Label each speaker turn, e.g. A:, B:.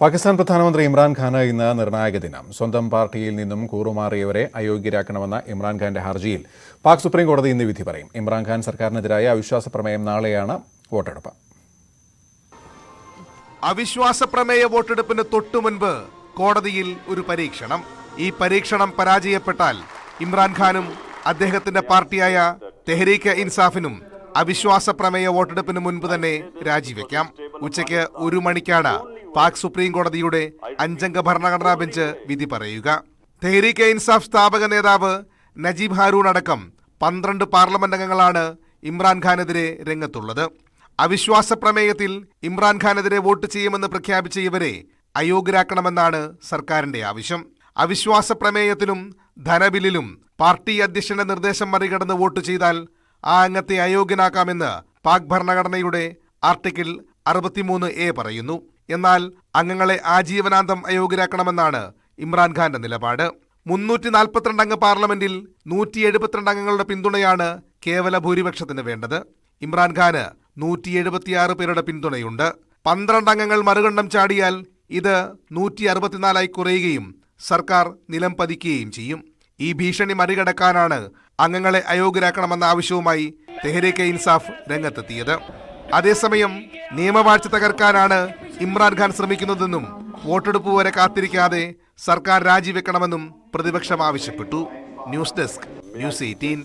A: പാകിസ്ഥാൻ പ്രധാനമന്ത്രി ഇമ്രാൻഖാന് ഇന്ന് നിർണായക ദിനം. സ്വന്തം പാർട്ടിയിൽ നിന്നും കൂറുമാറിയവരെ അയോഗ്യരാക്കണമെന്ന ഇമ്രാൻഖാന്റെ ഹർജിയിൽ പാക് സുപ്രീം കോടതി ഇന്ന് വിധി പറയും. ഇമ്രാൻഖാൻ സർക്കാരിനെതിരായ അവിശ്വാസ പ്രമേയം നാളെയാണ് വോട്ടെടുപ്പ്.
B: അവിശ്വാസ പ്രമേയ വോട്ടെടുപ്പിന് തൊട്ടു മുൻപ് കോടതിയിൽ ഒരു പരീക്ഷണം. ഈ പരീക്ഷണം പരാജയപ്പെട്ടാൽ ഇമ്രാൻഖാനും അദ്ദേഹത്തിന്റെ പാർട്ടിയായ തെഹരീക്ക് ഇൻസാഫിനും അവിശ്വാസ പ്രമേയ വോട്ടെടുപ്പിന് മുൻപ് തന്നെ രാജിവെക്കാം. ഉച്ചയ്ക്ക് ഒരു മണിക്കാണ് പാക് സുപ്രീം കോടതിയുടെ അഞ്ചംഗ ഭരണഘടനാ ബെഞ്ച് വിധി പറയുക. തെഹരീക്ക് ഇൻസാഫ് സ്ഥാപക നേതാവ് നജീബ് ഹാരൂൺ അടക്കം പന്ത്രണ്ട് പാർലമെന്റ് അംഗങ്ങളാണ് ഇമ്രാൻഖാനെതിരെ രംഗത്തുള്ളത്. അവിശ്വാസ പ്രമേയത്തിൽ ഇമ്രാൻഖാനെതിരെ വോട്ട് ചെയ്യുമെന്ന് പ്രഖ്യാപിച്ച ഇവരെ അയോഗ്യരാക്കണമെന്നാണ് സർക്കാരിന്റെ ആവശ്യം. അവിശ്വാസ പ്രമേയത്തിലും ധനബില്ലിലും പാർട്ടി അധ്യക്ഷന്റെ നിർദ്ദേശം മറികടന്ന് വോട്ട് ചെയ്താൽ ആ അംഗത്തെ അയോഗ്യനാക്കാമെന്ന് പാക് ഭരണഘടനയുടെ ആർട്ടിക്കിൾ അറുപത്തിമൂന്ന് എ പറയുന്നു. എന്നാൽ അംഗങ്ങളെ ആജീവനാന്തം അയോഗ്യരാക്കണമെന്നാണ് ഇമ്രാൻഖാന്റെ നിലപാട്. മുന്നൂറ്റി നാൽപ്പത്തിരണ്ട് അംഗ പാർലമെന്റിൽ നൂറ്റി എഴുപത്തിരണ്ട് അംഗങ്ങളുടെ പിന്തുണയാണ് കേവല ഭൂരിപക്ഷത്തിന് വേണ്ടത്. ഇമ്രാൻഖാന് നൂറ്റി എഴുപത്തിയാറ് പേരുടെ പിന്തുണയുണ്ട്. പന്ത്രണ്ട് അംഗങ്ങൾ മറുകണ്ഠം ചാടിയാൽ ഇത് നൂറ്റി അറുപത്തിനാലായി കുറയുകയും സർക്കാർ നിലം പതിക്കുകയും ചെയ്യും. ഈ ഭീഷണി മറികടക്കാനാണ് അംഗങ്ങളെ അയോഗ്യരാക്കണമെന്ന ആവശ്യവുമായി തെഹരീക്കെ ഇൻസാഫ് രംഗത്തെത്തിയത്. അതേസമയം നിയമവാഴ്ച തകർക്കാനാണ് ഇമ്രാൻഖാൻ ശ്രമിക്കുന്നതെന്നും വോട്ടെടുപ്പ് വരെ കാത്തിരിക്കാതെ സർക്കാർ രാജിവെക്കണമെന്നും പ്രതിപക്ഷം ആവശ്യപ്പെട്ടു. News desk news eighteen.